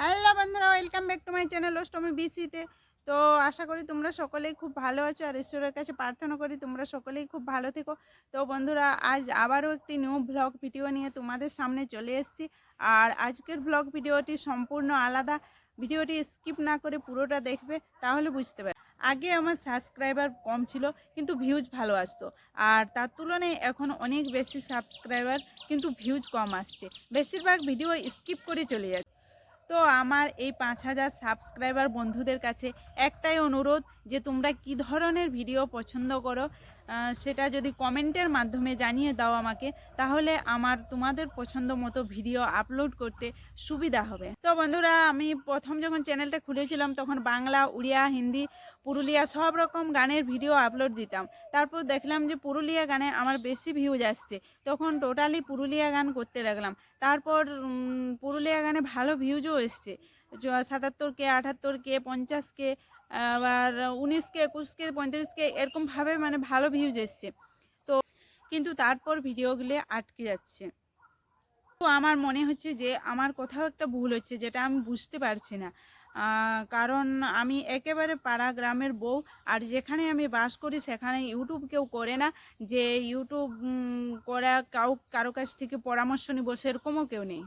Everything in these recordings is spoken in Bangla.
হ্যালো বন্ধুরা welcome back to my channel Ashtami বিসিতে তো। আশা করি তোমরা সকলেই খুব ভালো আছো আর ঈশ্বরের কাছে প্রার্থনা করি তোমরা সকলেই খুব ভালো থেকো। তো বন্ধুরা, আজ আবারও একটি নিউ ব্লগ ভিডিও নিয়ে তোমাদের সামনে চলে এসেছি। আর আজকের ব্লগ ভিডিওটি সম্পূর্ণ আলাদা। ভিডিওটি স্কিপ না করে পুরোটা দেখবে, তাহলে বুঝতে পারবে। আগে আমার সাবস্ক্রাইবার কম ছিল, কিন্তু ভিউজ ভালো আসতো। আর তার তুলনায় এখন অনেক বেশি সাবস্ক্রাইবার কিন্তু ভিউজ কম আসছে। বেশিরভাগ ভিডিও স্কিপ করে চলে যাচ্ছে। তো আমার এই পাঁচ হাজার সাবস্ক্রাইবার বন্ধুদের কাছে একটাই অনুরোধ যে তোমরা কি ধরনের ভিডিও পছন্দ করো সেটা যদি কমেন্টের মাধ্যমে জানিয়ে দাও আমাকে, তাহলে আমার তোমাদের পছন্দ মতো ভিডিও আপলোড করতে সুবিধা হবে। তো বন্ধুরা, আমি প্রথম যখন চ্যানেলটা খুলেছিলাম, তখন বাংলা, উড়িয়া, হিন্দি, পুরুলিয়া সব রকম গানের ভিডিও আপলোড দিতাম। তারপর দেখলাম যে পুরুলিয়া গানে আমার বেশি ভিউজ আসছে। তখন টোটালি পুরুলিয়া গান করতে লাগলাম। তারপর পুরুলিয়া গানে ভালো ভিউজও এসছে। সাতাত্তর কে আটাত্তর কে পঞ্চাশ কে আবার উনিশ কে একুশ কে পঁয়ত্রিশ কে এরকমভাবে মানে ভালো ভিউজ এসছে। তো কিন্তু তারপর ভিডিওগুলো আটকে যাচ্ছে। তো আমার মনে হচ্ছে যে, আমার কোথাও একটা ভুল হচ্ছে যেটা আমি বুঝতে পারছি না। কারণ আমি একেবারে পাড়া গ্রামের বউ আর যেখানে আমি বাস করি সেখানে ইউটিউব কেউ করে না। যে ইউটিউব করা কাউ, কারও কাছ থেকে পরামর্শ নিব সেরকমও কেউ নেই।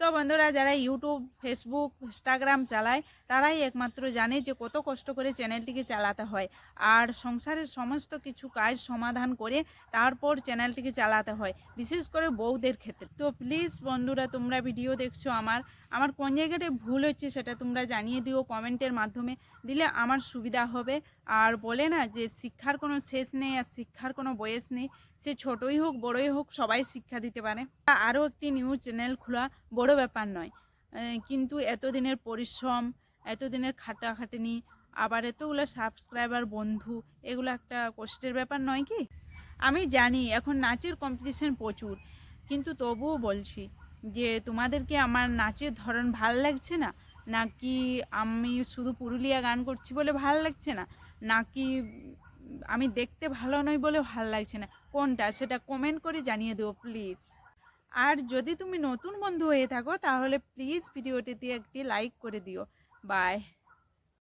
তো বন্ধুরা যারা ইউটিউব, ফেসবুক, ইনস্টাগ্রাম চালায়, তারাই একমাত্র জানে যে কত কষ্ট করে চ্যানেলটিকে চালাতে হয়। আর সংসারের সমস্ত কিছু কাজ সমাধান করে তারপর চ্যানেলটিকে চালাতে হয়, বিশেষ করে বউদের ক্ষেত্রে। তো প্লিজ বন্ধুরা, তোমরা ভিডিও দেখছ আমার। আমার কোন জায়গাটায় ভুল হচ্ছে সেটা তোমরা জানিয়ে দিও কমেন্টের মাধ্যমে, দিলে আমার সুবিধা হবে। আর বলে না যে শিক্ষার কোনো শেষ নেই আর শিক্ষার কোনো বয়স নেই, সে ছোটই হোক, বড়ই হোক, সবাই শিক্ষা দিতে পারে। আরও একটি নিউজ চ্যানেল খোলা বড় ব্যাপার নয়। কিন্তু এতদিনের পরিশ্রম, এতদিনের খাটাখাটনি, আবার এতগুলো সাবস্ক্রাইবার বন্ধু, এগুলো একটা কষ্টের ব্যাপার নয় কি? আমি জানি এখন নাচের কম্পিটিশন প্রচুর, কিন্তু তবুও বলছি যে তোমাদেরকে আমার নাচের ধরন ভালো লাগছে না? নাকি আমি শুধু পুরুলিয়া গান করছি বলে ভালো লাগছে না? নাকি আমি দেখতে ভালো নই বলে ভালো লাগছে না? কোনটা? সেটা কমেন্ট করে জানিয়ে দেবো প্লিজ আর যদি তুমি নতুন বন্ধু হয়ে থাকো, তাহলে প্লিজ ভিডিওটিতে একটি লাইক করে দিও। বাই